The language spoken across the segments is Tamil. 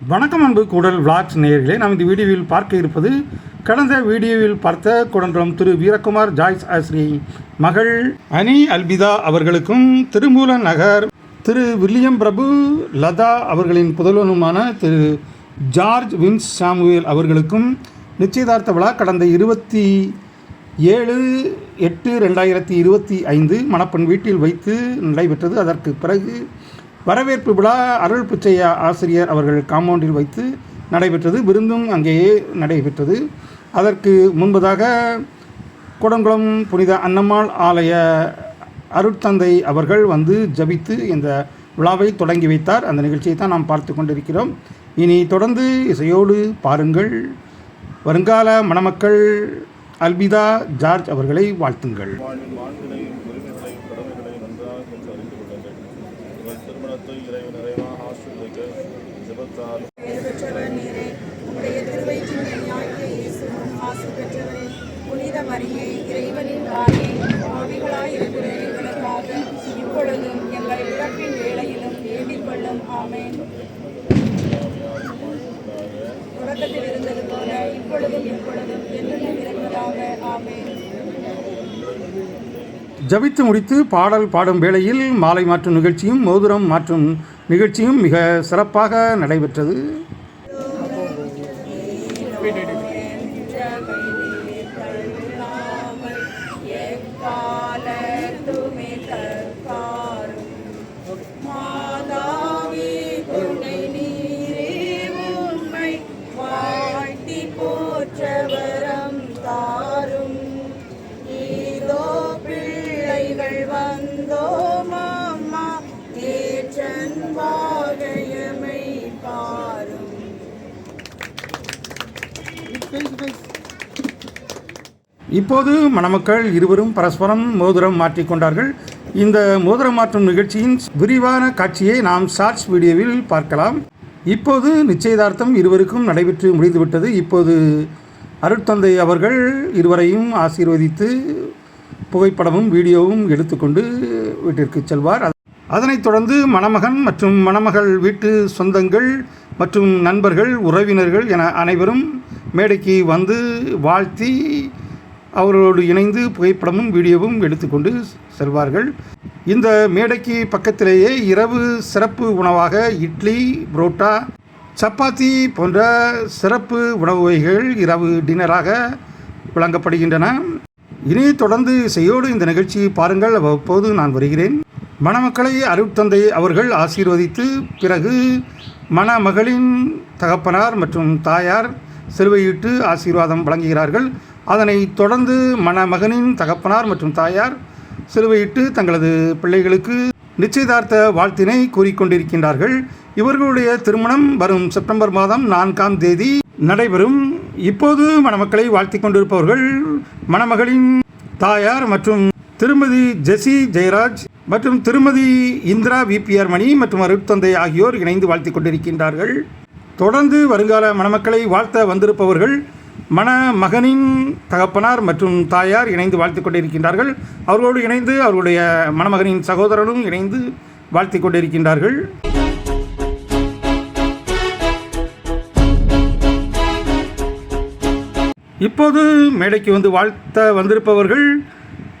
வணக்கம் அன்பு கூடல் விளாக்ஸ் நேயர்களே நாம் இந்த வீடியோவில் பார்க்க இருப்பது கடந்த வீடியோவில் பார்த்த குடன்றம் திரு வீரகுமார் ஜாய்ஸ் ஆஸ்ரி மகள் அனி அல்பிதா அவர்களுக்கும் திருமூல நகர் திரு வில்லியம் பிரபு லதா அவர்களின் புதல்வனுமான திரு ஜார்ஜ் வின்ஸ் சாமுவேல் அவர்களுக்கும் நிச்சயதார்த்த விழா கடந்த இருபத்தி ஏழு எட்டு ரெண்டாயிரத்தி இருபத்தி ஐந்து மணப்பெண் வீட்டில் வைத்து நடைபெற்றது. அதற்கு பிறகு வரவேற்பு விழா அருள் பிச்சையா ஆசிரியர் அவர்கள் காம்பவுண்டில் வைத்து நடைபெற்றது. விருந்தும் அங்கேயே நடைபெற்றது. அதற்கு முன்பதாக குடங்குளம் புனித அன்னம்மாள் ஆலய அருட்தந்தை அவர்கள் வந்து ஜபித்து இந்த விழாவை தொடங்கி வைத்தார். அந்த நிகழ்ச்சியை தான் நாம் பார்த்து கொண்டிருக்கிறோம். இனி தொடர்ந்து இசையோடு பாருங்கள். வருங்கால மணமக்கள் அல்பிதா ஜார்ஜ் அவர்களை வாழ்த்துங்கள். ஜபித்து முடித்து பாடல் பாடும் வேளையில் மாலை மாற்றும் நிகழ்ச்சியும் மோதிரம் மாற்றும் நிகழ்ச்சியும் மிக சிறப்பாக நடைபெற்றது. வந்தோம் ஏற்றன் வாகையமை பாரும். இப்போது மணமக்கள் இருவரும் பரஸ்பரம் மோதிரம் மாற்றிக்கொண்டார்கள் இந்த மோதிரம் மாற்றும் நிகழ்ச்சியின் விரிவான காட்சியை நாம் ஷார்ட்ஸ் வீடியோவில் பார்க்கலாம். இப்போது நிச்சயதார்த்தம் இருவருக்கும் நடைபெற்று முடிந்துவிட்டது. இப்போது அருட்தந்தை அவர்கள் இருவரையும் ஆசீர்வதித்து புகைப்படமும் வீடியோவும் எடுத்துக்கொண்டு வீட்டிற்கு செல்வார். அதனைத் தொடர்ந்து மணமகன் மற்றும் மணமகள் வீட்டு சொந்தங்கள் மற்றும் நண்பர்கள் உறவினர்கள் என அனைவரும் மேடைக்கு வந்து வாழ்த்தி அவர்களோடு இணைந்து புகைப்படமும் வீடியோவும் எடுத்துக்கொண்டு செல்வார்கள். இந்த மேடைக்கு பக்கத்திலேயே இரவு சிறப்பு உணவாக இட்லி புரோட்டா சப்பாத்தி போன்ற சிறப்பு உணவு வகைகள் இரவு டின்னராக வழங்கப்படுகின்றன. இனி தொடர்ந்து செய்யோடு இந்த நிகழ்ச்சியை பாருங்கள். அவ்வப்போது நான் வருகிறேன். மணமக்களை அருட்தந்தை அவர்கள் ஆசீர்வதித்து பிறகு மணமகளின் தகப்பனார் மற்றும் தாயார் சிறுவையிட்டு ஆசீர்வாதம் வழங்குகிறார்கள். அதனை தொடர்ந்து மணமகனின் தகப்பனார் மற்றும் தாயார் சிலுவையிட்டு தங்களது பிள்ளைகளுக்கு நிச்சயதார்த்த வாழ்த்தினை கூறிக்கொண்டிருக்கின்றார்கள். இவர்களுடைய திருமணம் வரும் செப்டம்பர் மாதம் நான்காம் தேதி நடைபெறும். இப்போது மணமக்களை வாழ்த்தி கொண்டிருப்பவர்கள் மணமகளின் தாயார் மற்றும் திருமதி ஜெசி ஜெயராஜ் மற்றும் திருமதி இந்திரா விபிஆர் மணி மற்றும் அருட்தந்தை ஆகியோர் இணைந்து வாழ்த்தி கொண்டிருக்கின்றார்கள். தொடர்ந்து வருங்கால மணமக்களை வாழ்த்த வந்திருப்பவர்கள் மணமகனின் தகப்பனார் மற்றும் தாயார் இணைந்து வாழ்த்திக் கொண்டிருக்கின்றார்கள். அவர்களோடு இணைந்து அவர்களுடைய மணமகனின் சகோதரனும் இணைந்து வாழ்த்திக் கொண்டிருக்கின்றார்கள். இப்போது மேடைக்கு வந்து வாழ்த்த வந்திருப்பவர்கள்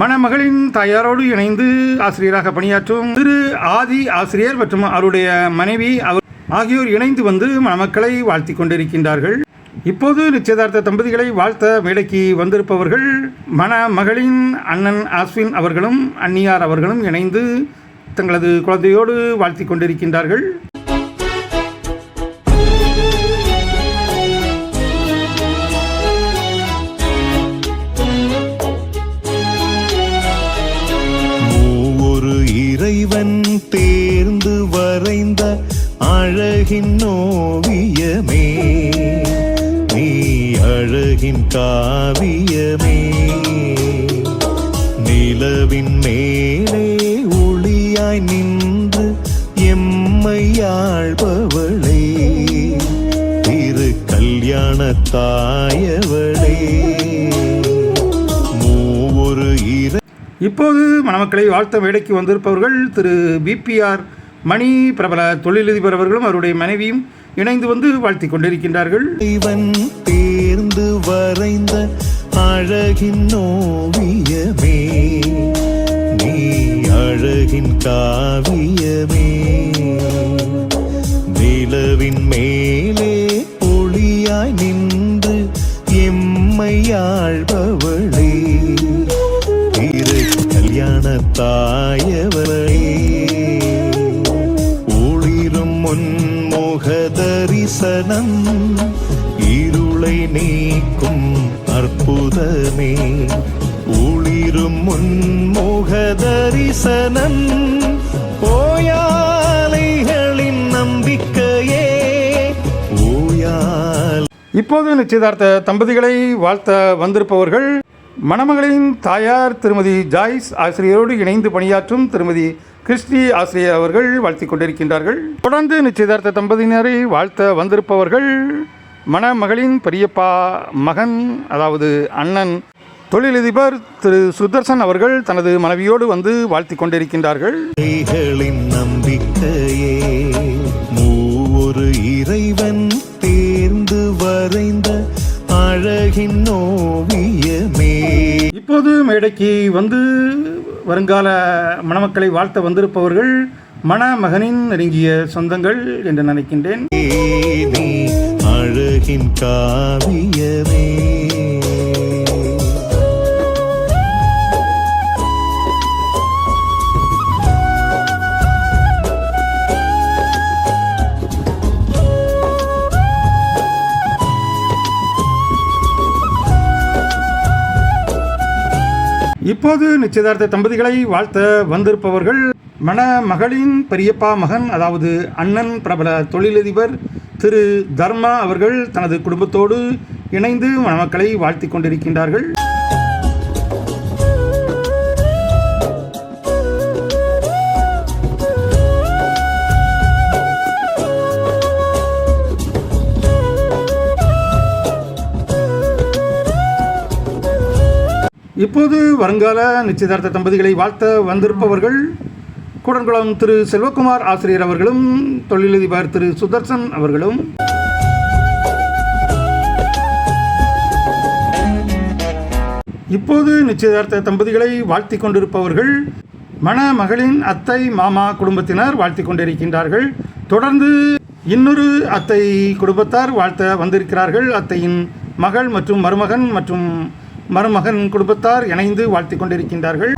மணமகளின் தாயாரோடு இணைந்து ஆசிரியராக பணியாற்றும் திரு ஆதி ஆசிரியர் மற்றும் அவருடைய மனைவி அவர் ஆகியோர் இணைந்து வந்து மணமக்களை வாழ்த்தி கொண்டிருக்கின்றார்கள். இப்போது நிச்சயதார்த்த தம்பதிகளை வாழ்த்த மேடைக்கு வந்திருப்பவர்கள் மணமகளின் அண்ணன் ஆஸ்வின் அவர்களும் அன்னியார் அவர்களும் இணைந்து தங்களது குழந்தையோடு வாழ்த்தி கொண்டிருக்கின்றார்கள். அழகின் காவியமே. நிலவின் மேலே ஒளியாய் நின்று எம்மையாழ்பவளே திரு கல்யாண தாயவளே மூவொரு இர இப்போது மணமக்களை வாழ்த்த மேடைக்கு வந்திருப்பவர்கள் திரு பிபிஆர் மணி பிரபல தொழிலதிபர் அவர்களும் அவருடைய மனைவியும் இணைந்து வந்து வாழ்த்தி கொண்டிருக்கின்றார்கள். இவன் தேர்ந்து வரைந்த அழகின் ஓவியமே. நீ அழகின் காவியமே. நிலவின் மேலே ஒளியாய் நின்று எம்மையாழ்பவளே இரு கல்யாண தாயவளே. ஒளிரும் முன்முக தரிசனம் இருளை நீக்கும் அற்புதமே. ஒளிரும் முன்முக தரிசனம் ஓயாலைகளின் நம்பிக்கையே. ஓயால் இப்போது நிச்சயதார்த்த தம்பதிகளை வாழ்த்த வந்திருப்பவர்கள் மணமகளின் தாயார் திருமதி ஜாய்ஸ் ஆசிரியரோடு இணைந்து பணியாற்றும் திருமதி கிறிஸ்டி ஆசிரியர் அவர்கள் வாழ்த்திக் கொண்டிருக்கின்றார்கள். தொடர்ந்து நிச்சயதார்த்த தம்பதியினரை வாழ்த்த வந்திருப்பவர்கள் மணமகளின் பெரியப்பா மகன் அதாவது அண்ணன் தொழிலதிபர் திரு சுதர்சன் அவர்கள் தனது மனைவியோடு வந்து வாழ்த்திக் கொண்டிருக்கின்றார்கள். நம்பிக்கையே மூவொரு இறைவன் தேர்ந்து வரைந்த அழகின் ஓவியமே இப்போது மேடைக்கு வந்து வருங்கால மணமக்களை வாழ்த்த வந்திருப்பவர்கள் மணமகனின் நெருங்கிய சொந்தங்கள் என்று நினைக்கின்றேன். அழகின் காவியமே. இப்போது நிச்சயதார்த்த தம்பதிகளை வாழ்த்த வந்திருப்பவர்கள் மணமகளின் பெரியப்பா மகன் அதாவது அண்ணன் பிரபல தொழிலதிபர் திரு தர்மா அவர்கள் தனது குடும்பத்தோடு இணைந்து மணமக்களை வாழ்த்திக் கொண்டிருக்கின்றார்கள். இப்போது வருங்கால நிச்சயதார்த்த தம்பதிகளை வாழ்த்த வந்திருப்பவர்கள் கூடன்குளம் திரு செல்வகுமார் ஆசிரியர் அவர்களும் தொழிலதிபர் திரு சுதர்சன் அவர்களும். இப்போது நிச்சயதார்த்த தம்பதிகளை வாழ்த்தி கொண்டிருப்பவர்கள் மணமகளின் அத்தை மாமா குடும்பத்தினர் வாழ்த்தி கொண்டிருக்கின்றார்கள். தொடர்ந்து இன்னொரு அத்தை குடும்பத்தார் வாழ்த்த வந்திருக்கிறார்கள். அத்தையின் மகள் மற்றும் மருமகன் மற்றும் மருமகன் குடும்பத்தார் இணைந்து வாழ்த்திக் கொண்டிருக்கின்றார்கள்.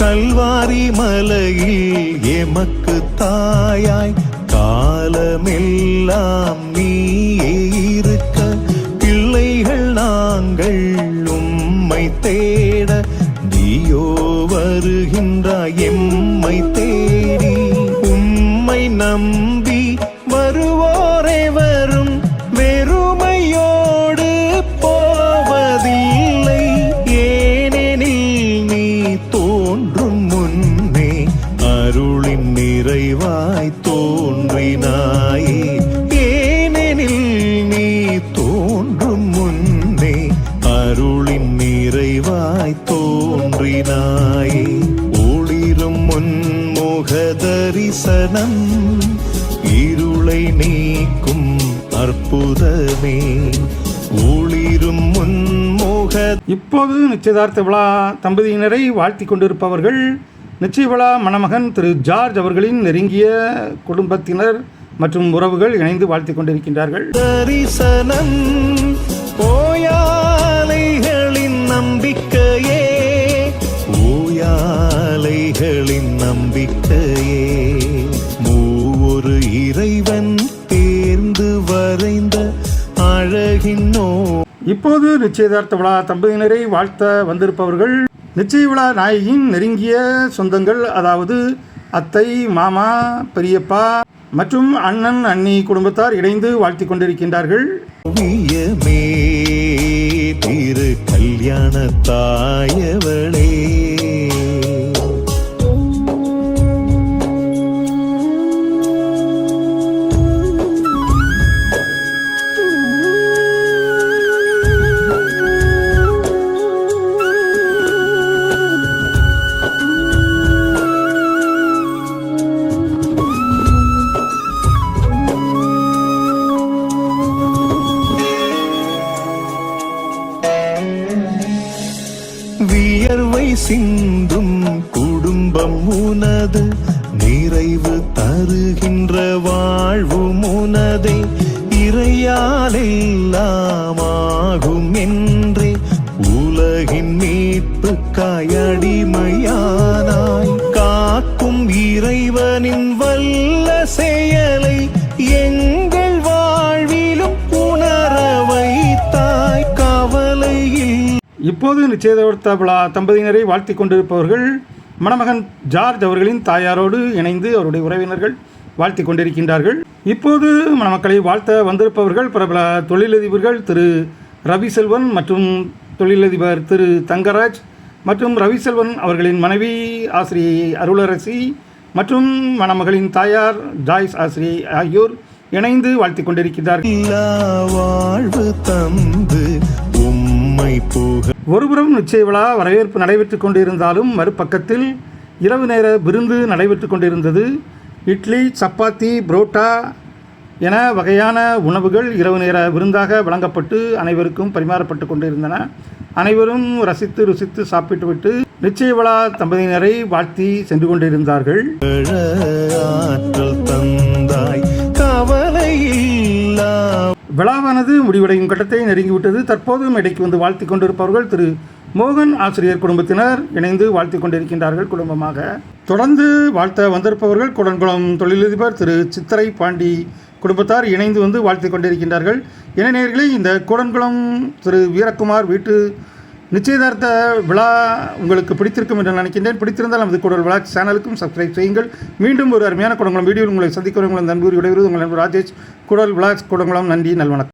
கல்வாரி மலையில் எமக்கு தாயாய் காலமெல்லாம் நம்பி வருவோரே வரும் வெறுமையோடு போவதில்லை. ஏனெனில் நீ தோன்றும் முன்னே அருளின் நிறைவாய் தோன்றினாயே. ஏனெனில் நீ தோன்றும் முன்னே அருளின் நிறைவாய் தோன்றினாயே. ஒளிரும் முன்முக தரிசனம் இருளை நீக்கும் அற்புதமே. ஒளிரும் முன்முக இப்போது நிச்சயதார்த்த விழா தம்பதியினரை வாழ்த்தி கொண்டிருப்பவர்கள் நிச்சய விழா மணமகன் திரு ஜார்ஜ் அவர்களின் நெருங்கிய குடும்பத்தினர் மற்றும் உறவுகள் இணைந்து வாழ்த்தி கொண்டிருக்கின்றார்கள். தரிசனம் ஓயாலைகளின் நம்பிக்கையே. ஓயாலைகளின் இப்போது நிச்சயதார்த்த விழா தம்பதியினரை வாழ்த்த வந்திருப்பவர்கள் நிச்சய விழா நாயகியின் நெருங்கிய சொந்தங்கள் அதாவது அத்தை மாமா பெரியப்பா மற்றும் அண்ணன் அண்ணி குடும்பத்தார் இணைந்து வாழ்த்தி கொண்டிருக்கின்றார்கள். திரு கல்யாண தாயவளே. என்றும் குடும்பம் உனது நிறைவு தருகின்ற வாழ்வு உனதே. இறையால் எல்லாமாகும் என்றே உலகின் மீட்புக்காய் அடிமையா இப்போது நிச்சயதார்த்த தம்பதியினரை வாழ்த்தி கொண்டிருப்பவர்கள் மணமகன் ஜார்ஜ் அவர்களின் தாயாரோடு இணைந்து அவருடைய உறவினர்கள் வாழ்த்தி கொண்டிருக்கின்றார்கள். இப்போது மணமக்களை வாழ்த்த வந்திருப்பவர்கள் பிரபல தொழிலதிபர்கள் திரு ரவிசெல்வன் மற்றும் தொழிலதிபர் திரு தங்கராஜ் மற்றும் ரவிசெல்வன் அவர்களின் மனைவி ஆசிரியை அருளரசி மற்றும் மணமகளின் தாயார் ஜாய்ஸ் ஆசிரியை ஆகியோர் இணைந்து வாழ்த்தி கொண்டிருக்கிறார்கள் உம்மை புக ஒருபுறம் நிச்சய விழா வரவேற்பு நடைபெற்றுக் கொண்டிருந்தாலும் மறுபக்கத்தில் இரவு நேர விருந்து நடைபெற்றுக் கொண்டிருந்தது. இட்லி சப்பாத்தி புரோட்டா என வகையான உணவுகள் இரவு நேர விருந்தாக வழங்கப்பட்டு அனைவருக்கும் பரிமாறப்பட்டு கொண்டிருந்தன. அனைவரும் ரசித்து ருசித்து சாப்பிட்டுவிட்டு நிச்சய விழா தம்பதியினரை வாழ்த்தி சென்று கொண்டிருந்தார்கள். ஆற்றல் தந்தாய் கவலையில்லா விழாவானது முடிவடையும் கட்டத்தை நெருங்கிவிட்டது. தற்போது மேடைக்கு வந்து வாழ்த்தி கொண்டிருப்பவர்கள் திரு. மோகன் ஆசிரியர் குடும்பத்தினர் இணைந்து வாழ்த்தி கொண்டிருக்கின்றார்கள் குடும்பமாக. தொடர்ந்து வாழ்த்த வந்திருப்பவர்கள் குடன்குளம் தொழிலதிபர் திரு. சித்திரை பாண்டி குடும்பத்தார் இணைந்து வந்து வாழ்த்தி கொண்டிருக்கின்றார்கள். இணைநேர்களை இந்த கூடன்குளம் திரு. வீரக்குமார் வீட்டு நிச்சயதார்த்த விழா உங்களுக்கு பிடித்திருக்கும் என்று நினைக்கின்றேன். பிடித்திருந்தால் நமது குடல் விழா சேனலுக்கும் சப்ஸ்கிரைப் செய்யுங்கள். மீண்டும் ஒரு அருமையான குடங்குளம் வீடியோ உங்களை சந்திக்கிறவங்களும் நண்பர் விடைபெறுவது உங்கள் நண்பர் ராஜேஷ். குடல் விழா குடங்குளம் நன்றி நல்வணக்கம்.